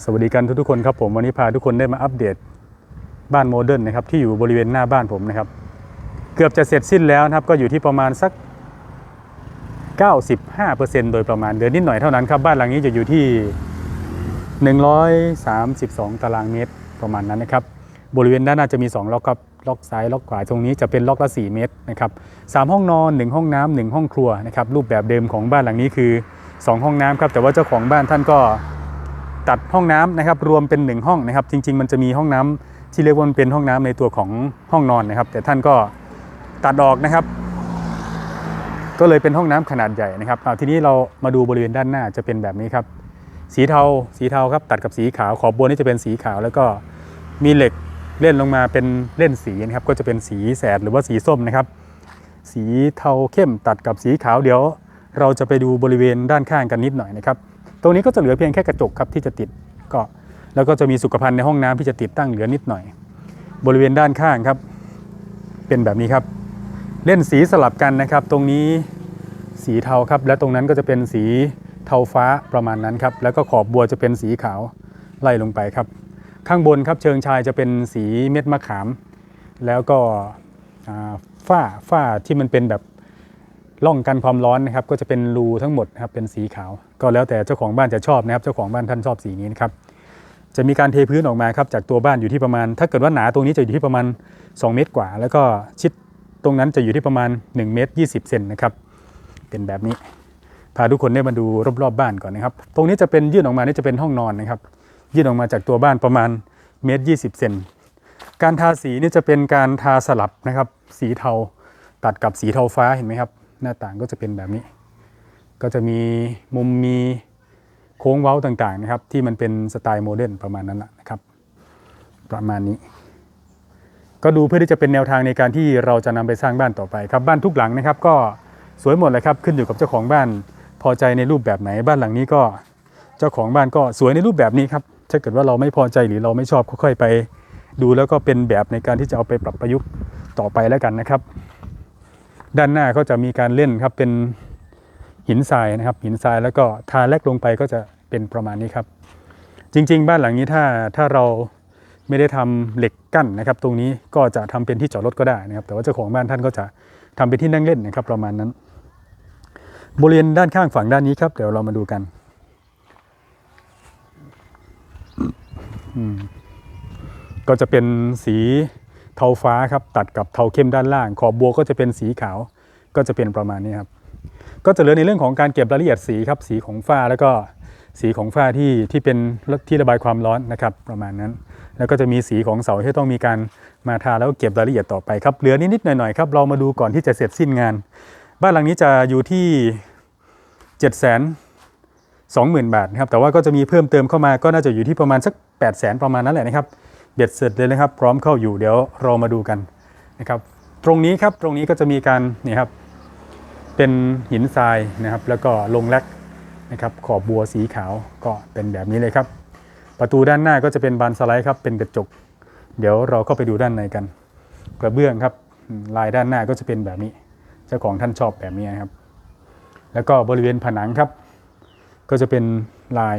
สวัสดีกันทุกๆคนครับผมวันนี้พาทุกคนได้มาอัปเดตบ้านโมเดิร์นนะครับที่อยู่บริเวณหน้าบ้านผมนะครับ เกือบจะเสร็จสิ้นแล้วนะครับก็อยู่ที่ประมาณสัก 95%โดยประมาณเดือนนิดหน่อยเท่านั้นครับบ้านหลังนี้จะอยู่ที่ 132 ตารางเมตรประมาณนั้นนะครับบริเวณด้านหน้าจะมี 2 ล็อกครับล็อกซ้ายล็อกขวาตรงนี้จะเป็นล็อกละ 4 เมตรนะครับสามห้องนอน 1 ห้องน้ำหนึ่งห้องครัวนะครับรูปแบบเดิมของบ้านหลังนี้คือ 2 ห้องน้ำครับแต่ว่าเจ้าของบ้านท่านก็ ตัดห้องน้ำนะครับรวมเป็น 1 ห้องนะครับ จริง ๆ มันจะมีห้องน้ำที่เรียกว่าเป็นห้องน้ำในตัวของห้องนอนนะครับ แต่ท่านก็ตัดออกนะครับ ก็เลยเป็นห้องน้ำขนาดใหญ่นะครับเอาทีนี้เรามาดูบริเวณด้านหน้าจะเป็นแบบนี้ครับ สีเทาสีเทาครับตัดกับสีขาวขอบบัวนี่จะเป็นสีขาว แล้วก็มีเหล็กเล่นลงมาเป็นเล่นสีนะครับ ก็จะเป็นสีแสดหรือว่าสีส้มนะครับ สีเทาเข้มตัดกับสีขาวเดี๋ยว เราจะไปดูบริเวณด้านข้างกันนิดหน่อยนะครับ ตรงนี้ก็จะเหลือเพียงแค่กระจกครับที่จะติดก็แล้วก็จะมีสุขภัณฑ์ในห้องน้ำที่จะติดตั้งเหลือนิดหน่อย บริเวณด้านข้างครับ เป็นแบบนี้ครับ เล่นสีสลับกันนะครับ ตรงนี้สีเทาครับ และตรงนั้นก็จะเป็นสีเทาฟ้าประมาณนั้นครับแล้วก็ขอบบัวจะเป็นสีขาวไล่ลงไปครับ ข้างบนครับเชิงชายจะเป็นสีเม็ดมะขาม แล้วก็ฝ้าฝ้าที่มันเป็นแบบ ร่องกันความร้อนนะครับก็จะเป็นรูทั้งหมดนะครับเป็นสีขาว ก็แล้วแต่เจ้าของบ้านจะชอบนะครับ เจ้าของบ้านท่านชอบสีนี้นะครับจะมีการเทพื้นออกมาครับจากตัวบ้านอยู่ที่ประมาณ ถ้าเกิดว่าหนาตรงนี้จะอยู่ที่ประมาณ 2 เมตรกว่า แล้วก็ชิดตรงนั้นจะอยู่ที่ประมาณ1เมตร20เซนนะครับเป็นแบบนี้ พาทุกคนได้มาดูรอบๆบบ้านก่อนนะครับ ตรงนี้จะเป็นยื่นออกมานี่จะเป็นห้องนอนนะครับ ยื่นออกมาจากตัวบ้านประมาณเมตร20เซนการทาสีนี่จะเป็นการทาสลับนะครับ สีเทาตัดกับสีเทาฟ้าเห็นไหมครับ หน้าต่างก็จะเป็นแบบนี้ ก็จะมีมุมมีโค้งเว้าต่างๆนะครับ ที่มันเป็นสไตล์โมเดิร์นประมาณนั้นแหละนะครับ ประมาณนี้ ก็ดูเพื่อที่จะเป็นแนวทางในการที่เราจะนำไปสร้างบ้านต่อไปครับบ้านทุกหลังนะครับ ก็สวยหมดเลยครับขึ้นอยู่กับเจ้าของบ้านพอใจในรูปแบบไหนบ้านหลังนี้ก็เจ้าของบ้านก็สวยในรูปแบบนี้ครับถ้าเกิดว่าเราไม่พอใจหรือเราไม่ชอบค่อยๆไป ดูแล้วก็เป็นแบบในการที่จะเอาไปปรับประยุกต์ต่อไปแล้วกันนะครับ ด้านหน้าก็จะมีการเล่นครับเป็นหินทรายนะครับ หินทรายแล้วก็ทาแลกลงไปก็จะเป็นประมาณนี้ครับ จริง ๆ บ้านหลังนี้ถ้าถ้าเราไม่ได้ทำเหล็กกั้นนะครับ ตรงนี้ก็จะทำเป็นที่จอดรถก็ได้นะครับ แต่ว่าเจ้าของบ้านท่านก็จะทำเป็นที่นั่งเล่นนะครับ ประมาณนั้น บริเวณด้านข้างฝั่งด้านนี้ครับ เดี๋ยวเรามาดูกันก็จะเป็นสี ทาฟ้าครับตัดกับเทาเข้มด้านล่าง ขอบบัวก็จะเป็นสีขาวก็จะเป็นประมาณนี้ครับก็จะเหลือในเรื่องของการเก็บรายละเอียดสีครับสีของฝ้าแล้วก็สีของฝ้าที่ที่เป็นที่ระบายความร้อนนะครับประมาณนั้น แล้วก็จะมีสีของเสาที่ต้องมีการมาทาแล้วเก็บรายละเอียดต่อไปครับเหลือนิดๆหน่อยๆครับเรามาดูก่อนที่จะเสร็จสิ้นงาน บ้านหลังนี้จะอยู่ที่7 2 0 0 0 0 บาทนะครับแต่ว่าก็จะมีเพิ่มเติมเข้ามาก็น่าจะอยู่ที่ประมาณสัก 8 0 0 0 0 0 ประมาณนั้นแหละนะครับ เบ็ดเสร็จเลยนะครับ พร้อมเข้าอยู่เดี๋ยวเรามาดูกันนะครับ ตรงนี้ครับตรงนี้ก็จะมีการนี่ครับเป็นหินทรายนะครับ แล้วก็ลงแลกนะครับขอบบัวสีขาวก็เป็นแบบนี้เลยครับ ประตูด้านหน้าก็จะเป็นบานสไลด์ครับเป็นกระจก เดี๋ยวเราเข้าไปดูด้านในกัน กระเบื้องครับลายด้านหน้าก็จะเป็นแบบนี้ เจ้าของท่านชอบแบบนี้นะครับ แล้วก็บริเวณผนังครับ ก็จะเป็นลาย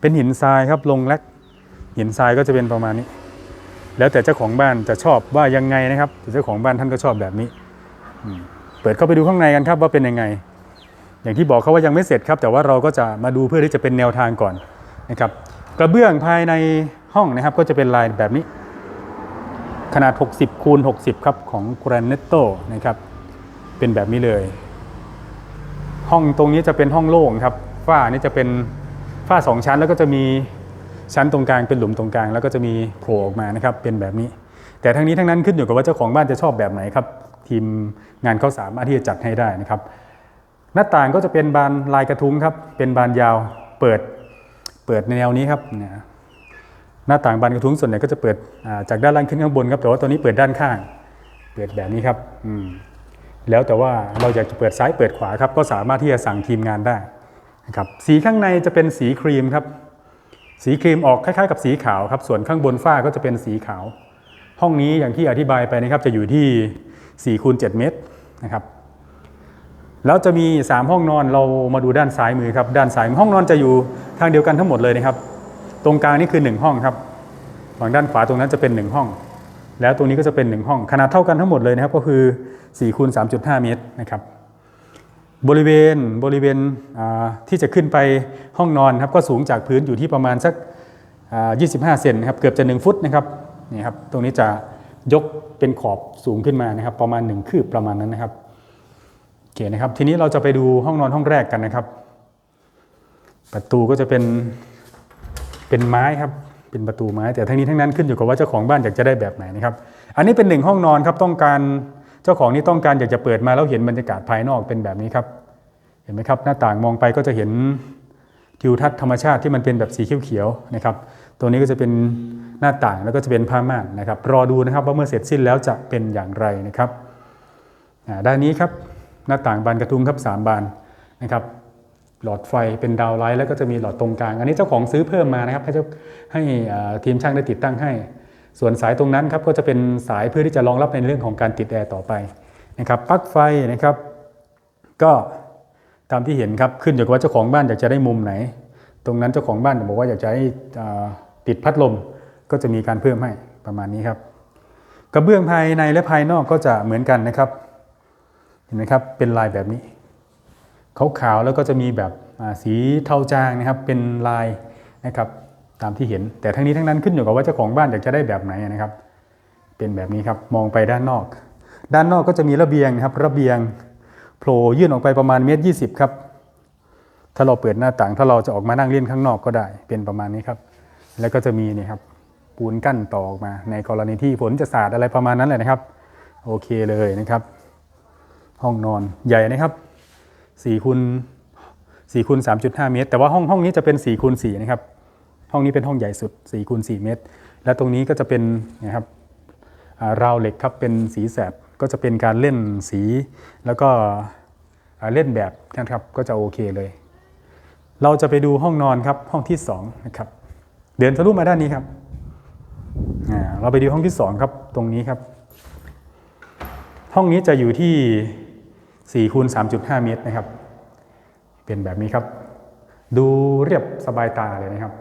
เป็นหินทรายครับลงแลก หินทรายก็จะเป็นประมาณนี้ แล้วแต่เจ้าของบ้านจะชอบว่ายังไงนะครับเจ้าของบ้านท่านก็ชอบแบบนี้เปิดเข้าไปดูข้างในกันครับว่าเป็นยังไง อย่างที่บอกเขาว่ายังไม่เสร็จครับ แต่ว่าเราก็จะมาดูเพื่อที่จะเป็นแนวทางก่อนนะครับกระเบื้องภายในห้องนะครับ ก็จะเป็นลายแบบนี้ ขนาด 60คูณ60 ครับของ Granetto นะครับ เป็นแบบนี้เลย ห้องตรงนี้จะเป็นห้องโล่งครับฝ้านี่จะเป็นฝ้าสองชั้นแล้วก็จะมี ชั้นตรงกลางเป็นหลุมตรงกลาง แล้วก็จะมีโผล่ออกมานะครับเป็นแบบนี้ แต่ทั้งนี้ทั้งนั้นขึ้นอยู่กับว่าเจ้าของบ้านจะชอบแบบไหนครับทีมงานเขาสามารถที่จะจัดให้ได้นะครับ หน้าต่างก็จะเป็นบานลายกระทุ้งครับเป็นบานยาวเปิดเปิดในแนวนี้ครับนหน้าต่างบานกระทุ้งส่วนใหญ่ก็จะเปิดจากด้านล่างขึ้นข้างบนครับแต่ว่าตัวนี้เปิดด้านข้าง เปิดแบบนี้ครับอืมแล้วแต่ว่าเราอยากจะเปิดซ้ายเปิดขวาครับก็สามารถที่จะสั่งทีมงานได้นะครับสีข้างในจะเป็นสีครีมครับ สีครีมออกคล้ายๆ กับสีขาวครับส่วนข้างบนฝ้าก็จะเป็นสีขาว ห้องนี้อย่างที่อธิบายไปนะครับจะอยู่ที่4คูณ7เมตรนะครับแล้วจะมี 3 ห้องนอนเรามาดูด้านซ้ายมือครับด้านซ้ายห้องนอนจะอยู่ทางเดียวกันทั้งหมดเลยนะครับ ตรงกลางนี่คือ 1 ห้องครับฝั่งด้านขวาตรงนั้นจะเป็น 1 ห้อง แล้วตรงนี้ก็จะเป็น 1 ห้อง ขนาดเท่ากันทั้งหมดเลยนะครับก็คือ4คูณ3.5 เมตรนะครับ บริเวณบริเวณที่จะขึ้นไปห้องนอนครับก็สูงจากพื้นอยู่ที่ประมาณสัก 25 เซนนะครับเกือบจะ 1 ฟุตนะครับนี่ครับตรงนี้จะยกเป็นขอบสูงขึ้นมานะครับ ประมาณ 1 คืบประมาณนั้นนะครับโอเคนะครับทีนี้เราจะไปดูห้องนอนห้องแรกกันนะครับ ประตูก็จะเป็นเป็นไม้ครับเป็นประตูไม้แต่ทั้งนี้ทั้งนั้นขึ้นอยู่กับว่าเจ้าของบ้านอยากจะได้แบบไหนนะครับ อันนี้เป็นหนึ่งห้องนอนครับต้องการ เจ้าของนี่ต้องการอยากจะเปิดมาแล้วเห็นบรรยากาศภายนอกเป็นแบบนี้ครับ เห็นไหมครับ หน้าต่างมองไปก็จะเห็นทิวทัศน์ธรรมชาติที่มันเป็นแบบสีเขียวๆนะครับ ตัวนี้ก็จะเป็นหน้าต่างแล้วก็จะเป็นผ้าม่านนะครับ รอดูนะครับว่าเมื่อเสร็จสิ้นแล้วจะเป็นอย่างไรนะครับอ่าด้านนี้ครับหน้าต่างบานกระทุงครับสามบานนะครับ หลอดไฟเป็นดาวไลท์แล้วก็จะมีหลอดตรงกลาง อันนี้เจ้าของซื้อเพิ่มมานะครับ ให้เจ้าให้ทีมช่างได้ติดตั้งให้ ส่วนสายตรงนั้นครับก็จะเป็นสายเพื่อที่จะรองรับในเรื่องของการติดแอร์ต่อไปนะครับปลั๊กไฟนะครับ ก็ตามที่เห็นครับขึ้นอยู่กับว่าเจ้าของบ้านอยากจะได้มุมไหน ตรงนั้นเจ้าของบ้านบอกว่าอยากจะให้ติดพัดลมก็จะมีการเพิ่มให้ประมาณนี้ครับ กระเบื้องภายในและภายนอกก็จะเหมือนกันนะครับ เห็นไหมครับเป็นลายแบบนี้ขาวๆแล้วก็จะมีแบบสีเทาจางนะครับเป็นลายนะครับ ตามที่เห็น แต่ทั้งนี้ทั้งนั้นขึ้นอยู่กับว่าเจ้าของบ้านอยากจะได้แบบไหนนะครับ เป็นแบบนี้ครับมองไปด้านนอก ด้านนอกก็จะมีระเบียงครับ ระเบียงโผล่ยื่นออกไปประมาณเมตรยีครับ ถ้าเราเปิดหน้าต่างถ้าเราจะออกมานั่งเล่นข้างนอกก็ได้ เป็นประมาณนี้ครับ แล้วก็จะมีนี่ครับปูนกั้นต่อออกมาในกรณีที่ฝนจะสาดอะไรประมาณนั้นเลยนะครับ โอเคเลยนะครับ ห้องนอนใหญ่นะครับ4คูณ4คูณ3.5 เมตร แต่ว่าห้องห้องนี้จะเป็น4คูณ4นะครับ ห้องนี้เป็นห้องใหญ่สุด4คูณ4เมตร และตรงนี้ก็จะเป็นนะครับราวเหล็กครับเป็นสีแสดก็จะเป็นการเล่นสี แล้วก็เล่นแบบนะครับก็จะโอเคเลย เราจะไปดูห้องนอนครับห้องที่2นะครับเดินทะลุมาด้านนี้ครับเราไปดูห้องที่สองครับตรงนี้ครับ ห้องนี้จะอยู่ที่4คูณ3.5 เมตรนะครับ เป็นแบบนี้ครับ ดูเรียบสบายตาเลยนะครับ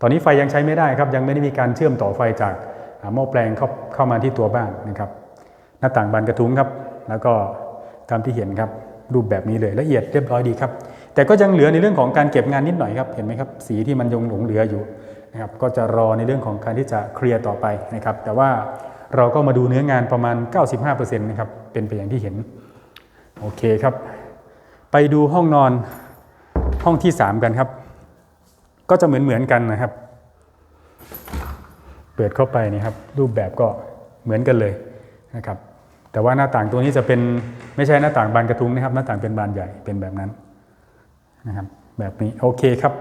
ตอนนี้ไฟยังใช้ไม่ได้ครับยังไม่ได้มีการเชื่อมต่อไฟจากหม้อแปลงเข้าเข้ามาที่ตัวบ้านนะครับ หน้าต่างบานกระทุ้งครับ แล้วก็ตามที่เห็นครับรูปแบบนี้เลยละเอียดเรียบร้อยดีครับ แต่ก็ยังเหลือในเรื่องของการเก็บงานนิดหน่อยครับเห็นไหมครับสีที่มันยงหลงเหลืออยู่นะครับก็จะรอในเรื่องของการที่จะเคลียร์ต่อไปนะครับ แต่ว่าเราก็มาดูเนื้องานประมาณ 95%นะครับเป็นไปอย่างที่เห็นโอเคครับ ไปดูห้องนอนห้องที่ 3 กันครับ ก็จะเหมือนเหมือนๆกันนะครับ เปิดเข้าไปนี่ครับ รูปแบบก็เหมือนกันเลยนะครับ แต่ว่าหน้าต่างตัวนี้จะเป็นไม่ใช่หน้าต่างบานกระทุ้งนะครับ หน้าต่างเป็นบานใหญ่เป็นแบบนั้นนะครับ แบบนี้โอเคครับ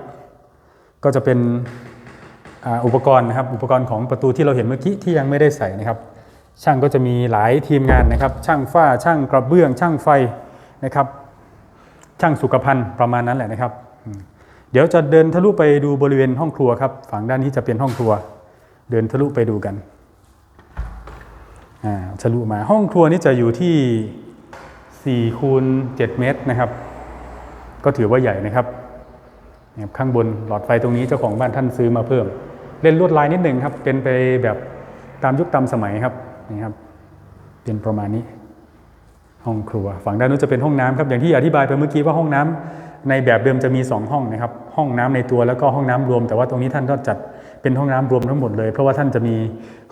ก็จะเป็นอ,อุปกรณ์นะครับ อุปกรณ์ของประตูที่เราเห็นเมื่อกี้ที่ยังไม่ได้ใส่นะครับ ช่างก็จะมีหลายทีมงานนะครับ ช่างฝ้าช่างกระเบื้อง ช่างไฟนะครับ ช่างสุขภัณฑ์ประมาณนั้นแหละนะครับ เดี๋ยวจะเดินทะลุไปดูบริเวณห้องครัวครับ ฝั่งด้านนี้จะเป็นห้องครัว เดินทะลุไปดูกันอ่าทะลุมาห้องครัวนี่จะอยู่ที่4คูณ7เมตรนะครับ ก็ถือว่าใหญ่นะครับนะครับ ข้างบนหลอดไฟตรงนี้เจ้าของบ้านท่านซื้อมาเพิ่ม เล่นลวดลายนิดหนึ่งครับ เป็นไปแบบตามยุคตามสมัยครับนี่ครับ เป็นประมาณนี้ ห้องครัว ฝั่งด้านนู้นจะเป็นห้องน้ำครับ อย่างที่อธิบายไปเมื่อกี้ว่าห้องน้ำ ในแบบเดิมจะมี 2 ห้องนะครับ ห้องน้ำในตัวแล้วก็ห้องน้ำรวม แต่ว่าตรงนี้ท่านก็จัดเป็นห้องน้ำรวมทั้งหมดเลย เพราะว่าท่านจะมี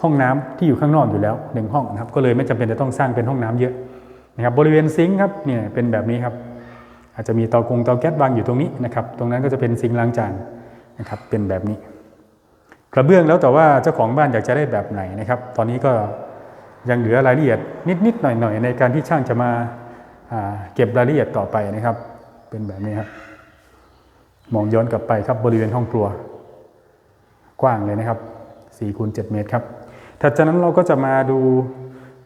ห้องน้ำที่อยู่ข้างนอกอยู่แล้วหนึ่งห้องนะครับ ก็เลยไม่จำเป็นจะต้องสร้างเป็นห้องน้ำเยอะนะครับ บริเวณซิงค์ครับเนี่ยเป็นแบบนี้ครับ อาจจะมีเตากงเตาแก๊สวางอยู่ตรงนี้นะครับ ตรงนั้นก็จะเป็นซิงค์ล้างจานนะครับ เป็นแบบนี้ กระเบื้องแล้วแต่ว่าเจ้าของบ้านอยากจะได้แบบไหนนะครับ ตอนนี้ก็ยังเหลือรายละเอียดนิดๆหน่อยๆในการที่ช่างจะมาเก็บรายละเอียดต่อไปนะครับ เป็นแบบนี้ครับมองย้อนกลับไปครับบริเวณห้องครัว กว้างเลยนะครับ4คูณ7เมตรครับถัดจากนั้นเราก็จะมาดู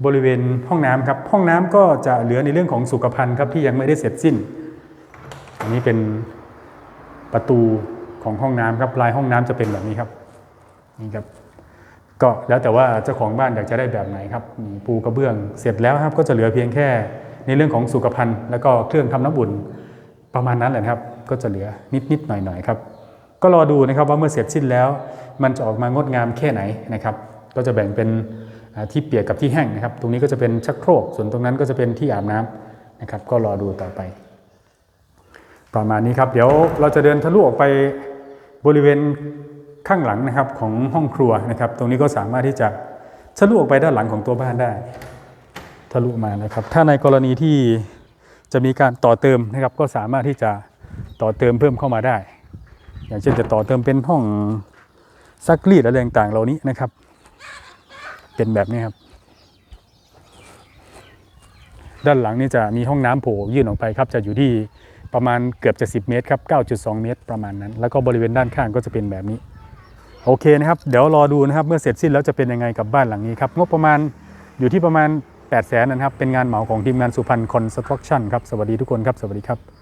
บริเวณห้องน้ำครับ ห้องน้ำก็จะเหลือในเรื่องของสุขภัณฑ์ครับที่ยังไม่ได้เสร็จสิ้น อันนี้เป็นประตูของห้องน้ำครับลายห้องน้ำจะเป็นแบบนี้ครับนี่ครับก็แล้วแต่ว่าเจ้าของบ้านอยากจะได้แบบไหนครับปูกระเบื้องเสร็จแล้วครับก็จะเหลือเพียงแค่ในเรื่องของสุขภัณฑ์ แล้วก็เครื่องทำน้ำอุ่น ประมาณนั้นแหละครับ ก็จะเหลือนิดนิดๆหน่อยหน่อยๆครับ ก็รอดูนะครับว่าเมื่อเสร็จสิ้นแล้ว มันจะออกมางดงามแค่ไหนนะครับ ก็จะแบ่งเป็นที่เปียกกับที่แห้งนะครับ ตรงนี้ก็จะเป็นชักโครก ส่วนตรงนั้นก็จะเป็นที่อาบน้ำนะครับ ก็รอดูต่อไป ประมาณนี้ครับ เดี๋ยวเราจะเดินทะลุออกไปบริเวณข้างหลังนะครับของห้องครัวนะครับ ตรงนี้ก็สามารถที่จะทะลุออกไปด้านหลังของตัวบ้านได้ ทะลุมานะครับ ถ้าในกรณีที่ จะมีการต่อเติมนะครับก็สามารถที่จะต่อเติมเพิ่มเข้ามาได้ อย่างเช่นจะต่อเติมเป็นห้องซักรีดอะไรต่างๆเหล่านี้นะครับ เป็นแบบนี้ครับ ด้านหลังนี่จะมีห้องน้ำโผล่ยื่นออกไปครับ จะอยู่ที่ประมาณเกือบจะ 10 เมตรครับ 9.2 เมตรประมาณนั้น แล้วก็บริเวณด้านข้างก็จะเป็นแบบนี้ โอเคนะครับ เดี๋ยวรอดูนะครับ เมื่อเสร็จสิ้นแล้วจะเป็นยังไงกับบ้านหลังนี้ครับ งบประมาณอยู่ที่ประมาณ 8 0 0แสนนะครับ เป็นงานเหมาของทีมงานสุพรรณคอนสตรักชั่นครับ สวัสดีทุกคนครับ สวัสดีครับ